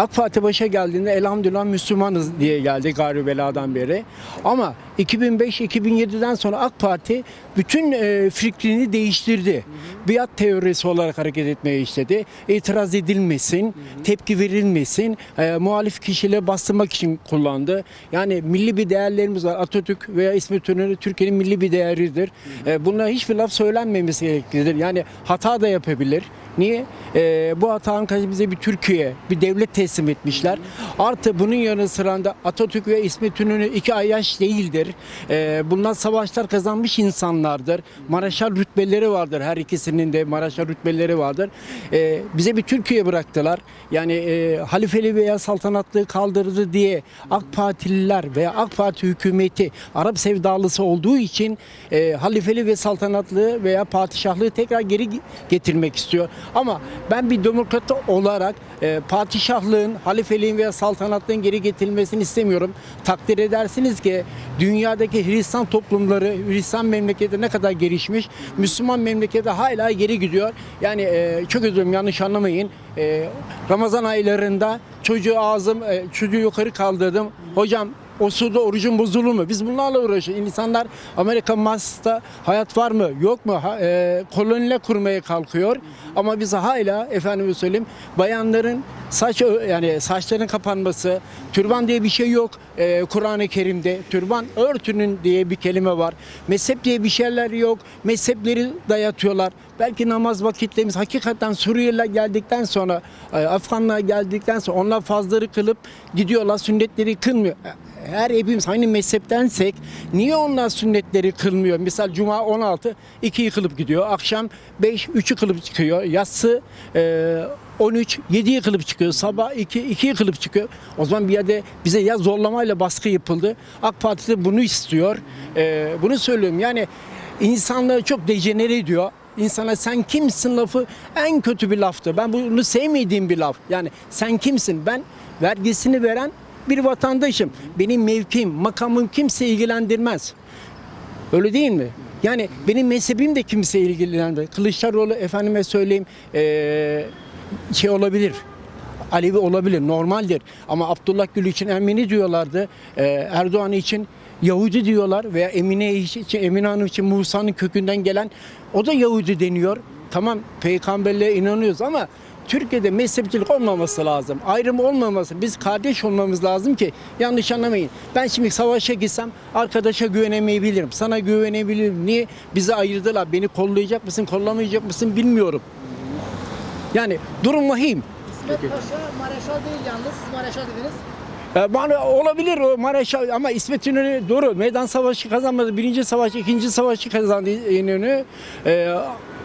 AK Parti başa geldiğinde elhamdülillah Müslümanız diye geldi gari beladan beri. Ama 2005-2007'den sonra AK Parti bütün e, fikrini değiştirdi. Biat teorisi olarak hareket etmeye istedi. İtiraz edilmesin, tepki verilmesin, e, muhalif kişileri bastırmak için kullandı. Yani milli bir değerlerimiz var. Atatürk veya İsmet İnönü Türkiye'nin milli bir değeridir. E, bunlara hiçbir laf söylenmemesi gereklidir. Yani hata da yapabilir. Niye? E, bu hatanın karşı bize bir Türkiye, bir devlet teslim etmişler. Artı bunun yanı sırada Atatürk ve İsmet İnönü iki ayyaş değildir. E, bunlar savaşlar kazanmış insanlardır. Maraşal rütbeleri vardır. Her ikisinin de Maraşal rütbeleri vardır. E, bize bir Türkiye bıraktılar. Yani e, halifeli veya saltanatlığı kaldırdı diye AK Partililer veya AK Parti hükümeti Arap sevdalısı olduğu için e, halifeli ve saltanatlığı veya padişahlığı tekrar geri getirmek istiyor. Ama ben bir demokrat olarak e, padişahlığın, halifeliğin veya saltanatlığın geri getirilmesini istemiyorum. Takdir edersiniz ki dünyadaki Hristiyan toplumları, Hristiyan memleketi ne kadar gelişmiş, Müslüman memleketi hala geri gidiyor. Yani e, çok özür dilerim yanlış anlamayın. E, Ramazan aylarında çocuğu ağzım, e, çocuğu yukarı kaldırdım. Hocam o suda orucun bozulur mu? Biz bunlarla uğraşıyoruz. İnsanlar Amerika Mars'ta hayat var mı? Yok mu? Ha, e, koloniler kurmaya kalkıyor. Ama biz hala efendime söyleyeyim bayanların saç yani saçların kapanması, türban diye bir şey yok e, Kur'an-ı Kerim'de. Türban örtünün diye bir kelime var. Mezhep diye bir şeyler yok. Mezhepleri dayatıyorlar. Belki namaz vakitlerimiz hakikaten Suriyeliler geldikten sonra, e, Afganlar geldikten sonra onlar fazları kılıp gidiyorlar sünnetleri kılmıyor. Eğer hepimiz aynı mezheptensek niye onlar sünnetleri kılmıyor? Mesela cuma 16 2'yi kılıp gidiyor. Akşam 5 3'ü kılıp çıkıyor. Yatsı e, 13 7'yi kılıp çıkıyor. Sabah 2 2'yi kılıp çıkıyor. O zaman bir yerde bize ya zorlamayla baskı yapıldı. AK Parti de bunu istiyor. E, bunu söylüyorum. Yani insanları çok dejenere ediyor. İnsana sen kimsin lafı en kötü bir laftı. Ben bunu sevmediğim bir laf. Yani sen kimsin? Ben vergisini veren bir vatandaşım. Benim mevkim, makamım kimse ilgilendirmez. Öyle değil mi? Yani benim mezhebim de kimse ilgilendirmez. Kılıçdaroğlu efendime söyleyeyim eee, şey olabilir. Alevi olabilir, normaldir. Ama Abdullah Gül için Ermeni diyorlardı. Eee, Erdoğan için Yahudi diyorlar veya Emine için, Emine Hanım için Musa'nın kökünden gelen o da Yahudi deniyor. Tamam peygamberliğe inanıyoruz ama Türkiye'de mezhepçilik olmaması lazım. Ayrım olmaması. Biz kardeş olmamız lazım ki yanlış anlamayın. Ben şimdi savaşa gitsem arkadaşa güvenemeyebilirim. Sana güvenebilirim. Niye? Bizi ayırdılar. Beni kollayacak mısın, kollamayacak mısın bilmiyorum. Yani durum vahim. İsmet Paşa Mareşal değil yalnız. Siz Mareşal dediniz. E, bana olabilir o Mareşal ama İsmet İnönü doğru meydan savaşı kazanmadı. Birinci savaş, ikinci savaşı kazandı İnönü. E,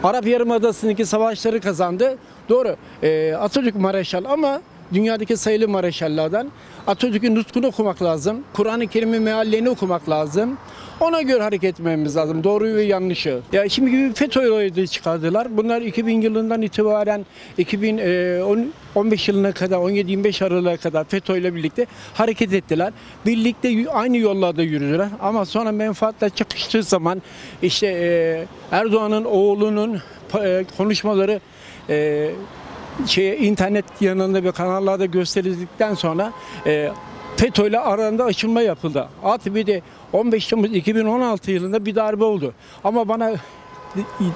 Arap Yarımadası'ndaki savaşları kazandı. Doğru. E, Atatürk Mareşal ama dünyadaki sayılı mareşallardan Atatürk'ün nutkunu okumak lazım. Kur'an-ı Kerim'in meallerini okumak lazım. Ona göre hareket etmemiz lazım. Doğruyu ve yanlışı. Ya şimdi gibi FETÖ olayı çıkardılar. Bunlar 2000 yılından itibaren 2015 yılına kadar 17-25 Aralık'a kadar FETÖ ile birlikte hareket ettiler. Birlikte aynı yollarda yürüdüler. Ama sonra menfaatler çakıştığı zaman işte e, Erdoğan'ın oğlunun e, konuşmaları şeye internet yanında ve kanallarda gösterildikten sonra e, FETÖ ile arasında açılma yapıldı. ATV'de 15 Temmuz 2016 yılında bir darbe oldu. Ama bana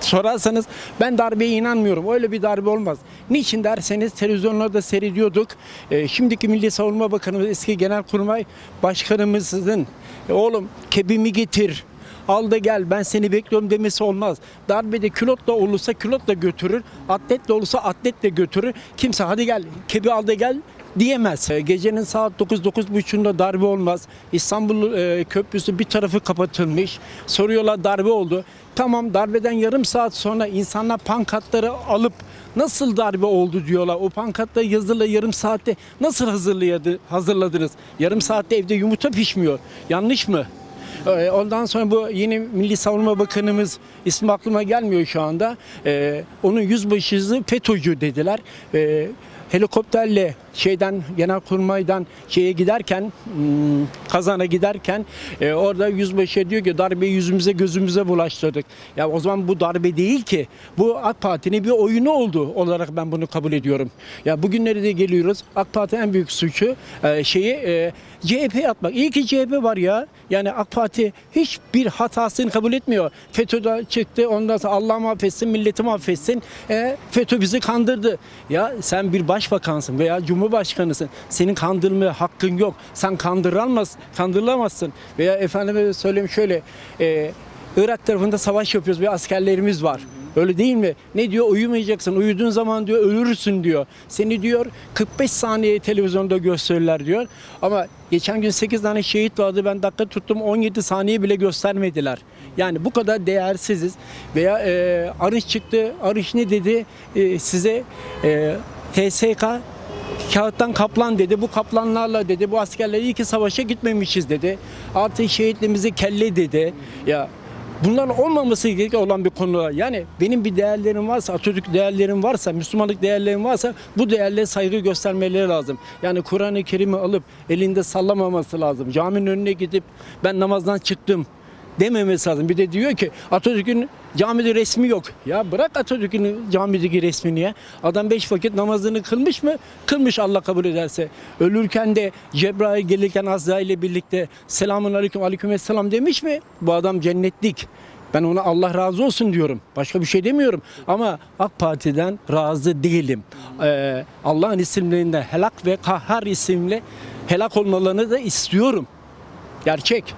sorarsanız ben darbeye inanmıyorum. Öyle bir darbe olmaz. Niçin derseniz televizyonlarda seyrediyorduk. E, şimdiki Milli Savunma Bakanımız eski Genelkurmay Başkanımızın "E, oğlum kebimi getir al da gel ben seni bekliyorum demesi olmaz. Darbede külotla olursa külotla götürür. Atletle olursa atletle götürür. Kimse hadi gel kebi al da gel diyemez. E, Gecenin saat 9-9.30'da darbe olmaz. İstanbul e, Köprüsü bir tarafı kapatılmış. Soruyorlar darbe oldu. Tamam darbeden yarım saat sonra insanlar pankartları alıp nasıl darbe oldu diyorlar. O pankartta yazılı yarım saatte nasıl hazırlayadı, hazırladınız? Yarım saatte evde yumurta pişmiyor. Yanlış mı? Ee, Ondan sonra bu yeni Milli Savunma Bakanımız ismi aklıma gelmiyor şu anda. Ee, onun yüzbaşısı FETÖ'cü dediler. Ee, helikopterle şeyden Genelkurmay'dan şeye giderken hmm, kazana giderken e, orada yüzbaşı diyor ki darbeyi yüzümüze gözümüze bulaştırdık. Ya o zaman bu darbe değil ki. Bu AK Parti'nin bir oyunu oldu olarak ben bunu kabul ediyorum. Ya bugünlere de geliyoruz. AK Parti en büyük suçu e, şeyi e, CHP'ye atmak. İyi ki CHP var ya. Yani AK Parti hiçbir hatasını kabul etmiyor. FETÖ'de çıktı ondan sonra Allah affetsin milleti affetsin. E, FETÖ bizi kandırdı. Ya sen bir başbakansın veya cumhurbaşkanısın. Senin kandırmaya hakkın yok. Sen kandıramaz, kandırılamazsın. Veya efendime söyleyeyim şöyle e, Irak tarafında savaş yapıyoruz ve askerlerimiz var. Öyle değil mi? Ne diyor? Uyumayacaksın. Uyuduğun zaman diyor ölürsün diyor. Seni diyor 45 saniye televizyonda gösterirler diyor. Ama geçen gün 8 tane şehit vardı. Ben dakika tuttum 17 saniye bile göstermediler. Yani bu kadar değersiziz. Veya e, Arış çıktı. Arış ne dedi? E, size e, TSK kağıttan kaplan dedi. Bu kaplanlarla dedi. Bu askerler iyi ki savaşa gitmemişiz dedi. Artık şehitliğimizi kelle dedi. Ya Bunların olmaması gereken olan bir konular. Yani benim bir değerlerim varsa, Atatürk değerlerim varsa, Müslümanlık değerlerim varsa bu değerlere saygı göstermeleri lazım. Yani Kur'an-ı Kerim'i alıp elinde sallamaması lazım. Caminin önüne gidip ben namazdan çıktım dememesi lazım. Bir de diyor ki Atatürk'ün camide resmi yok. Ya bırak Atatürk'ün camideki resmini ya. Adam beş vakit namazını kılmış mı? Kılmış Allah kabul ederse. Ölürken de Cebrail gelirken Azrail ile birlikte selamun aleyküm aleyküm selam demiş mi? Bu adam cennetlik. Ben ona Allah razı olsun diyorum. Başka bir şey demiyorum. Ama AK Parti'den razı değilim. Ee, Allah'ın isimlerinde helak ve kahhar isimli helak olmalarını da istiyorum. Gerçek.